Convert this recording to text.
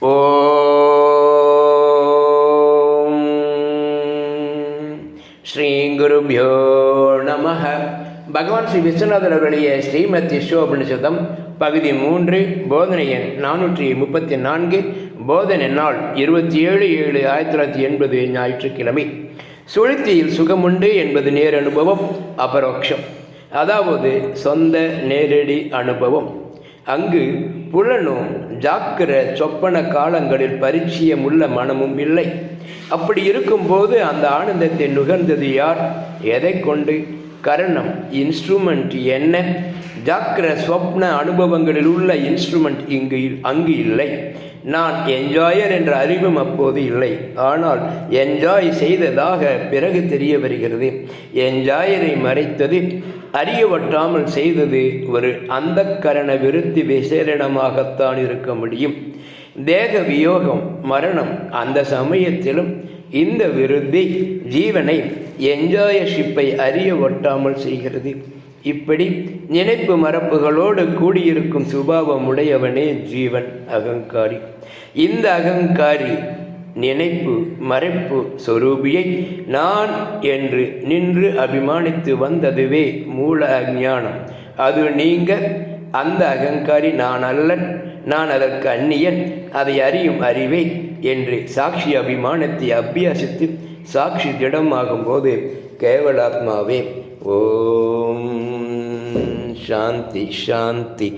ஓம். ஸ்ரீ குருபியோ நம பகவான் ஸ்ரீ விஸ்வநாதர் அவருடைய ஸ்ரீமத் யசோபனிஷதம் பகுதி மூன்று போதனை எண் நானூற்றி முப்பத்தி நான்கு போதனை நாள் இருபத்தி ஏழு ஏழு ஆயிரத்தி தொள்ளாயிரத்தி எண்பது ஞாயிற்றுக்கிழமை. சுழித்தியில் சுகமுண்டு என்பது நேர் அனுபவம் அபரோக்ஷம். அதாவது சொந்த நேரடி அனுபவம். அங்கு புலனும் ஜாக்கிர சொப்பன காலங்களில் பரிச்சயமுள்ள மனமும் இல்லை. அப்படி இருக்கும்போது அந்த ஆனந்தத்தை நுகர்ந்தது யார்? எதை கொண்டு? கரணம். இன்ஸ்ட்ருமெண்ட் என்ன? ஜாக்கிர ஸ்வப்ன அனுபவங்களில் உள்ள இன்ஸ்ட்ருமெண்ட் இங்கு அங்கு இல்லை. நான் என்ஜாயர் என்ற அறிவும் அப்போது இல்லை. ஆனால் என்ஜாய் செய்ததாக பிறகு தெரிய வருகிறது. என்ஜாயரை மறைத்தது அறியவற்றாமல் செய்தது ஒரு அந்தக்கரண விருத்தி விசேரணமாகத்தான் இருக்க முடியும். தேக வியோகம் மரணம் அந்த சமயத்திலும் இந்த விருத்தி ஜீவனை என்ஜாயர்ஷிப்பை அறிய ஒட்டாமல் செய்கிறது. இப்படி நினைப்பு மரப்புகளோடு கூடியிருக்கும் சுபாவம் உடையவனே ஜீவன் அகங்காரி. இந்த அகங்காரி நினைப்பு மறைப்பு சொரூபியை நான் என்று நின்று அபிமானித்து வந்ததுவே மூல அஞ்ஞானம். அது நீங்க அந்த அகங்காரி நான் அல்லன் நான் அதற்கு அந்நியன் அதை அறியும் அறிவே என்று சாட்சி அபிமானத்தை அபியாசித்து சாட்சி திடமாகும் போது கேவலாத்மாவே ஓம் சாந்தி சாந்தி